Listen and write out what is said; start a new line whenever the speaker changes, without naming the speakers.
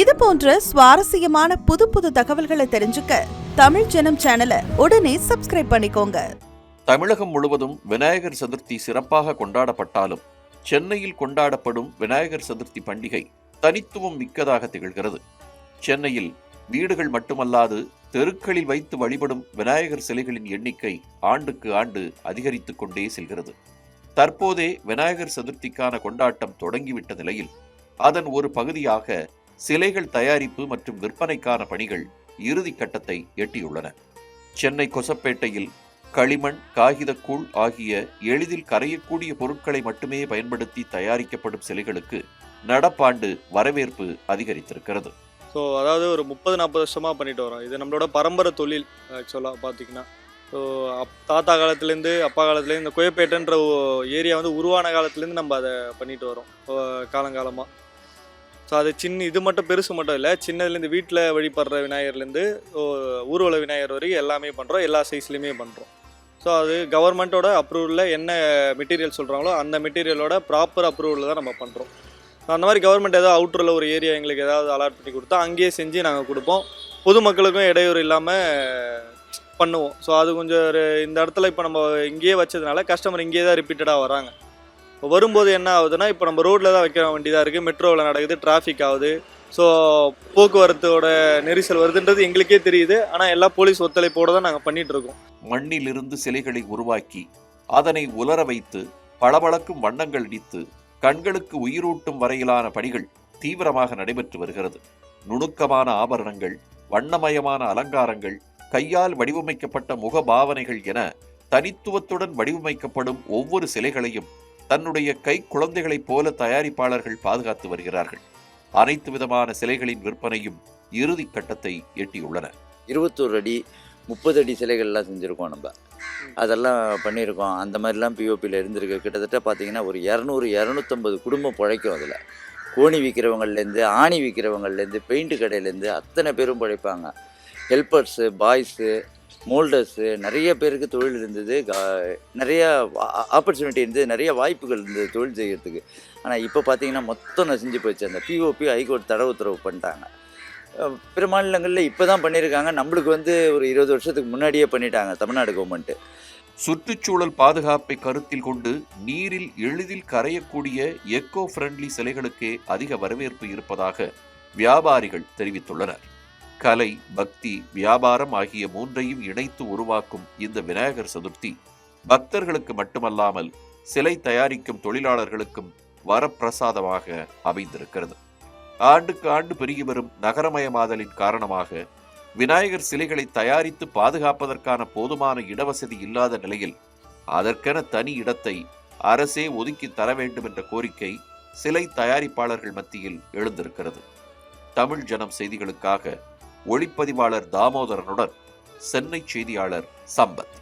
இது போன்ற சுவாரஸ்யமான புது புது தகவல்களை தெரிஞ்சுக்க தமிழ் ஜனம் சேனலை உடனே சப்ஸ்கிரைப் பண்ணிக்கோங்க.
தமிழகம் முழுவதும் விநாயகர் சதுர்த்தி சிறப்பாக கொண்டாடப்பட்டாலும் சென்னையில் கொண்டாடப்படும் விநாயகர் சதுர்த்தி பண்டிகை தனித்துவம் மிக்கதாக திகழ்கிறது. சென்னையில் வீடுகள் மட்டுமல்லாது தெருக்களில் வைத்து வழிபடும் விநாயகர் சிலைகளின் எண்ணிக்கை ஆண்டுக்கு ஆண்டு அதிகரித்துக் கொண்டே செல்கிறது. தற்போதே விநாயகர் சதுர்த்திக்கான கொண்டாட்டம் தொடங்கிவிட்ட நிலையில் அதன் ஒரு பகுதியாக சிலைகள் தயாரிப்பு மற்றும் விற்பனைக்கான பணிகள் இறுதி கட்டத்தை எட்டியுள்ளன. சென்னை கொசப்பேட்டையில் களிமண் காகிதக்கூழ் ஆகிய எளிதில் கரையக்கூடிய பொருட்களை மட்டுமே பயன்படுத்தி தயாரிக்கப்படும் சிலைகளுக்கு நடப்பாண்டு வரவேற்பு அதிகரித்திருக்கிறது.
ஸோ அதாவது ஒரு முப்பது நாற்பது வருஷமாக பண்ணிட்டு வரோம். இது நம்மளோட பரம்பரை தொழில் ஆக்சுவலாக பார்த்தீங்கன்னா ஸோ அப் தாத்தா காலத்துலேருந்து அப்பா காலத்துலேருந்து இந்த குயப்பேட்டைன்ற ஏரியா வந்து உருவான காலத்துலேருந்து நம்ம அதை பண்ணிட்டு வரோம். காலங்காலமாக ஸோ அது சின்ன இது மட்டும் பெருசு மட்டும் இல்லை சின்னதுலேருந்து வீட்டில் வழிபடுற விநாயகர்லேருந்து ஊர்வல விநாயகர் வரைக்கும் எல்லாமே பண்ணுறோம் எல்லா சைஸ்லேயுமே பண்ணுறோம் ஸோ அது கவர்மெண்ட்டோட அப்ரூவலில் என்ன மெட்டீரியல் சொல்கிறாங்களோ அந்த மெட்டீரியலோட ப்ராப்பர் அப்ரூவலில் தான் நம்ம பண்ணுறோம் அந்த மாதிரி கவர்மெண்ட் ஏதாவது அவுட்டரில் ஒரு ஏரியா எங்களுக்கு ஏதாவது அலாட் பண்ணி கொடுத்தா அங்கேயே செஞ்சு நாங்கள் கொடுப்போம். பொதுமக்களுக்கும் இடையூறு இல்லாமல் பண்ணுவோம். ஸோ அது கொஞ்சம் ஒரு இந்த இடத்துல இப்போ நம்ம இங்கேயே வச்சதுனால கஸ்டமர் இங்கேயே தான் ரிப்பீட்டடாக வராங்க. வரும்போது என்ன ஆகுதுன்னா இப்போ நம்ம ரோட்டில் தான் வைக்க வேண்டியதாக இருக்குது மெட்ரோவில் நடக்குது டிராஃபிக் ஆகுது. ஸோ போக்குவரத்தோட நெரிசல் வருதுன்றது எங்களுக்கே தெரியுது. ஆனால் எல்லா போலீஸ் ஒத்துழைப்போடு தான் நாங்கள் பண்ணிட்டு இருக்கோம்.
மண்ணிலிருந்து சிலைகளை உருவாக்கி அதனை உலர வைத்து பளபளக்கும் வண்ணங்கள் அடித்து கண்களுக்கு உயிரூட்டும் வரையிலான பணிகள் தீவிரமாக நடைபெற்று வருகிறது. நுணுக்கமான ஆபரணங்கள் வண்ணமயமான அலங்காரங்கள் கையால் வடிவமைக்கப்பட்ட முக பாவனைகள் என தனித்துவத்துடன் வடிவமைக்கப்படும் ஒவ்வொரு சிலைகளையும் தன்னுடைய கை குழந்தைகளைப் போல தயாரிப்பாளர்கள் பாதுகாத்து வருகிறார்கள். அனைத்து விதமான சிலைகளின் விற்பனையும் இறுதி கட்டத்தை எட்டியுள்ளன.
இருபத்தோரு அடி முப்பது அடி சிலைகள்லாம் செஞ்சுருக்கோம் நம்ம. அதெல்லாம் பண்ணியிருக்கோம். அந்த மாதிரிலாம் பிஓபியில் இருந்திருக்கு. கிட்டத்தட்ட பார்த்தீங்கன்னா ஒரு இரநூறு இரநூத்தம்பது குடும்பம் பிழைக்கும் அதில். கோணி விற்கிறவங்கள்லேருந்து ஆணி விற்கிறவங்கள்லேருந்து பெயிண்ட் கடையிலேருந்து அத்தனை பேரும் பிழைப்பாங்க. ஹெல்ப்பர்ஸு பாய்ஸு மோல்டர்ஸு நிறைய பேருக்கு தொழில் இருந்தது. நிறையா நிறைய ஆப்பர்ச்சுனிட்டி இருந்தது. நிறைய வாய்ப்புகள் இருந்தது தொழில் செய்கிறதுக்கு ஆனால் இப்போ பார்த்தீங்கன்னா மொத்தம் நசிஞ்சு போச்சு. அந்த பிஓபி ஹைகோர்ட் தடவு உத்தரவு பண்ணிட்டாங்க. பிற மாநிலங்களில் இப்போ தான் பண்ணியிருக்காங்க நம்மளுக்கு வந்து ஒரு இருபது வருஷத்துக்கு முன்னாடியே பண்ணிட்டாங்க தமிழ்நாடு கவர்மெண்ட்டு
சுற்றுச்சூழல் பாதுகாப்பை கருத்தில் கொண்டு நீரில் எளிதில் கரையக்கூடிய எக்கோ ஃப்ரெண்ட்லி சிலைகளுக்கே அதிக வரவேற்பு இருப்பதாக வியாபாரிகள் தெரிவித்துள்ளனர். கலை பக்தி வியாபாரம் ஆகிய மூன்றையும் இணைத்து உருவாக்கும் இந்த விநாயகர் சதுர்த்தி. பக்தர்களுக்கு மட்டுமல்லாமல் சிலை தயாரிக்கும் தொழிலாளர்களுக்கும் வரப்பிரசாதமாக அமைந்திருக்கிறது. ஆண்டுக்கு ஆண்டு பெருகி வரும் நகரமயமாதலின் காரணமாக விநாயகர் சிலைகளை தயாரித்து பாதுகாப்பதற்கான போதுமான இடவசதி இல்லாத நிலையில் அதற்கென தனி இடத்தை அரசே ஒதுக்கி தர வேண்டும் என்ற கோரிக்கை சிலை தயாரிப்பாளர்கள் மத்தியில் எழுந்திருக்கிறது. தமிழ் ஜனம் செய்திகளுக்காக ஒளிப்பதிவாளர் தாமோதரனுடன் சென்னை செய்தியாளர் சம்பத்.